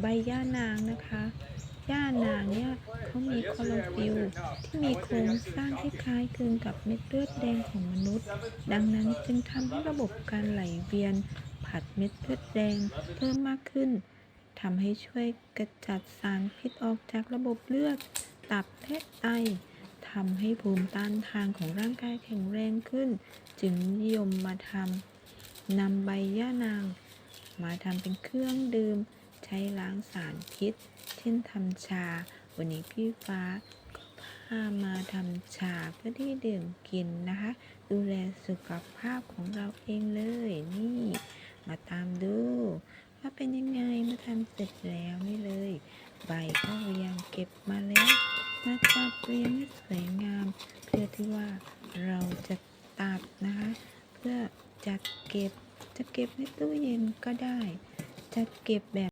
ใบย่านางนะคะ ย่านางเนี่ยเขามีคลอโรฟิลล์ที่มีโครงสร้างที่คล้ายคลึงกับเม็ดเลือดแดงของมนุษย์ ดังนั้นจึงทำให้ระบบการไหลเวียนผัดเม็ดเลือดแดงเพิ่มมากขึ้นทำให้ช่วยกระจัดสารพิษออกจากระบบเลือด ตับและไตทำให้ภูมิต้านทานของร่างกายแข็งแรงขึ้น จึงนิยมมาทำนำใบย่านาง มาทำเป็นเครื่องดื่ม ใช้ล้างสารพิษ เช่นทำชา วันนี้พี่ฟ้าก็พามาทำชาเพื่อที่ดื่มกินนะคะ ดูแลสุขภาพของเราเองเลยนี่ มาตามดูว่าเป็นยังไงมาทำเสร็จแล้วนี่เลย ใบก็เรียงเก็บมาแล้วมาจัดเรียงให้สวยงาม เพื่อที่ว่าเราจะตัดนะคะ เพื่อจัดเก็บจะเก็บในตู้เย็นก็ได้ จะเก็บแบบ